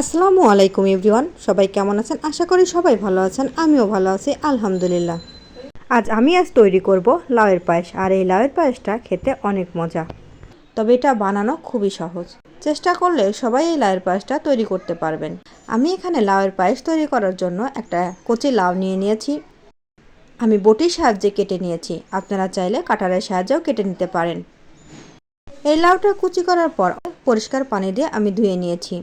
আসসালামু আলাইকুম এভরিওয়ান, সবাই কেমন আছেন? আশা করি সবাই ভালো আছেন, আমিও ভালো আছি, আলহামদুলিল্লাহ। আজ আমি আজ তৈরি করব লাউয়ের পায়েস, আর এই লাউয়ের পায়েসটা খেতে অনেক মজা। তবে এটা বানানো খুবই সহজ। চেষ্টা করলে সবাই এই লাউয়ের পায়েসটা তৈরি করতে পারবেন। আমি এখানে লাউয়ের পায়েস তৈরি করার জন্য একটা কচি লাউ নিয়ে নিয়েছি। আমি বটির সাহায্যে কেটে নিয়েছি। আপনারা চাইলে কাটারের সাহায্যেও কেটে নিতে পারেন। এই লাউটা কুচি করার পর পরিষ্কার পানি দিয়ে আমি ধুয়ে নিয়েছি।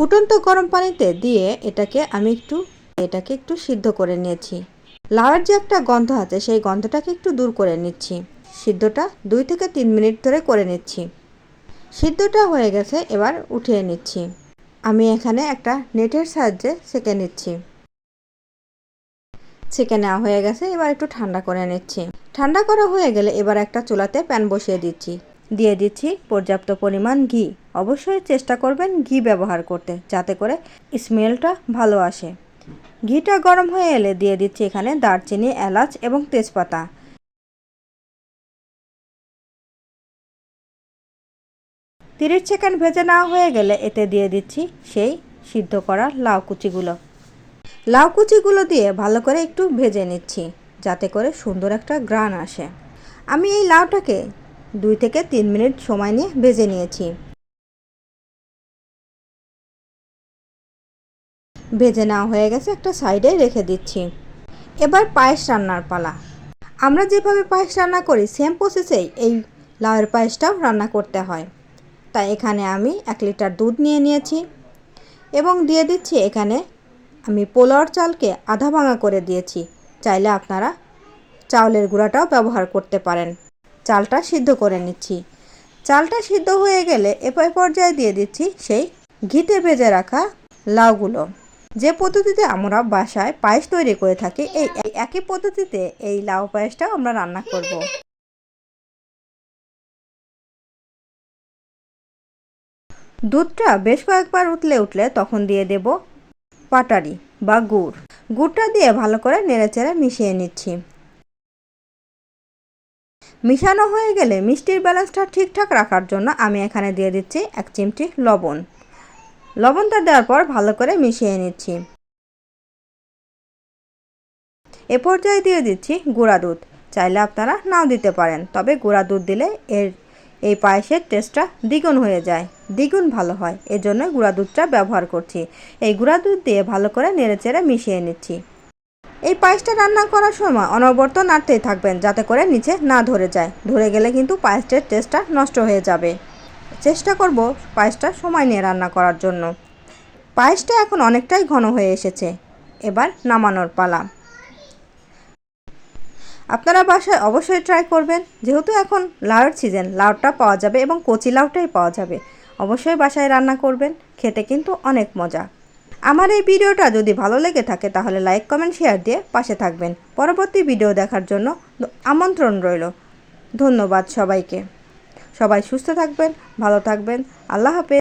ফুটন্ত গরম পানিতে দিয়ে এটাকে আমি একটু, এটাকে একটু সিদ্ধ করে নিয়েছি। লাউয়ের যে একটা গন্ধ আছে, সেই গন্ধটাকে একটু দূর করে নিচ্ছি। সিদ্ধটা দুই থেকে তিন মিনিট ধরে করে নিচ্ছি। সিদ্ধটা হয়ে গেছে, এবার উঠিয়ে নিচ্ছি। আমি এখানে একটা নেটের সাহায্যে সেঁকে নিচ্ছি। ছেঁকে নেওয়া হয়ে গেছে, এবার একটু ঠান্ডা করে নিচ্ছি। ঠান্ডা করা হয়ে গেলে এবার একটা চুলাতে প্যান বসিয়ে দিচ্ছি। দিয়ে দিচ্ছি পর্যাপ্ত পরিমাণ ঘি। অবশ্যই চেষ্টা করবেন ঘি ব্যবহার করতে, যাতে করে স্মেলটা ভালো আসে। ঘিটা গরম হয়ে এলে দিয়ে দিচ্ছি এখানে দারচিনি, এলাচ এবং তেজপাতা। তিরিশ সেকেন্ড ভেজে নেওয়া হয়ে গেলে এতে দিয়ে দিচ্ছি সেই সিদ্ধ করা লাউ কুচিগুলো। লাউ কুচিগুলো দিয়ে ভালো করে একটু ভেজে নিচ্ছি, যাতে করে সুন্দর একটা গ্রান আসে। আমি এই লাউটাকে দুই থেকে তিন মিনিট সময় নিয়ে ভেজে নিয়েছি। ভেজে নেওয়া হয়ে গেছে একটা সাইডে রেখে দিচ্ছি। এবার পায়েস রান্নার পালা। আমরা যেভাবে পায়েস রান্না করি সেম প্রসেসেই এই লাউয়ের পায়েসটাও রান্না করতে হয়। তাই এখানে আমি এক লিটার দুধ নিয়ে নিয়েছি এবং দিয়ে দিচ্ছি এখানে আমি পোলাওর চালকে আধা ভাঙা করে দিয়েছি। চাইলে আপনারা চাউলের গুঁড়াটাও ব্যবহার করতে পারেন। চালটা সিদ্ধ করে নিচ্ছি। চালটা সিদ্ধ হয়ে গেলে এপাই পর্যায়ে দিয়ে দিচ্ছি সেই ঘিতে ভেজে রাখা লাউগুলো। যে পদ্ধতিতে আমরা বাসায় পায়েস তৈরি করে থাকি, এই একই পদ্ধতিতে এই লাউ পায়েসটাও আমরা রান্না করব। দুধটা বেশ কয়েকবার উতলে উঠলে তখন দিয়ে দেব পাটারি বা গুড়। গুড়টা দিয়ে ভালো করে নেড়েচেড়ে মিশিয়ে নিচ্ছি। মিশানো হয়ে গেলে মিষ্টির ব্যালেন্সটা ঠিকঠাক রাখার জন্য আমি এখানে দিয়ে দিচ্ছি এক চিমটি লবণ। লবণটা দেওয়ার পর ভালো করে মিশিয়ে নিচ্ছি। এ পর্যায়ে দিয়ে দিচ্ছি গুঁড়া দুধ। চাইলে আপনারা নাও দিতে পারেন, তবে গুঁড়া দুধ দিলে এর, এই পায়েসের টেস্টটা দ্বিগুণ হয়ে যায়, দ্বিগুণ ভালো হয়। এজন্য গুঁড়া দুধটা ব্যবহার করছি। এই গুঁড়া দুধ দিয়ে ভালো করে নেড়েচেড়ে মিশিয়ে নিচ্ছি। এই পায়েসটা রান্না করার সময় অনবরত নাড়তেই থাকবেন যাতে করে নিচে না ধরে যায়। ধরে গেলে কিন্তু পায়েসটার টেস্টটা নষ্ট হয়ে যাবে। চেষ্টা করব পায়েসটা সময় নিয়ে রান্না করার জন্য। পায়েসটা এখন অনেকটাই ঘন হয়ে এসেছে। এবার নামানোর পালা। আপনারা বাসায় অবশ্যই ট্রাই করবেন। যেহেতু এখন লাউয়ের সিজন লাউটা পাওয়া যাবে এবং কচি লাউটাই পাওয়া যাবে। অবশ্যই বাসায় রান্না করবেন, খেতে কিন্তু অনেক মজা। আমার এই ভিডিওটা যদি ভালো লেগে থাকে, তাহলে লাইক, কমেন্ট, শেয়ার দিয়ে পাশে থাকবেন। পরবর্তী ভিডিও দেখার জন্য আমন্ত্রণ রইল। ধন্যবাদ সবাইকে। সবাই সুস্থ থাকবেন, ভালো থাকবেন। আল্লাহ হাফেজ।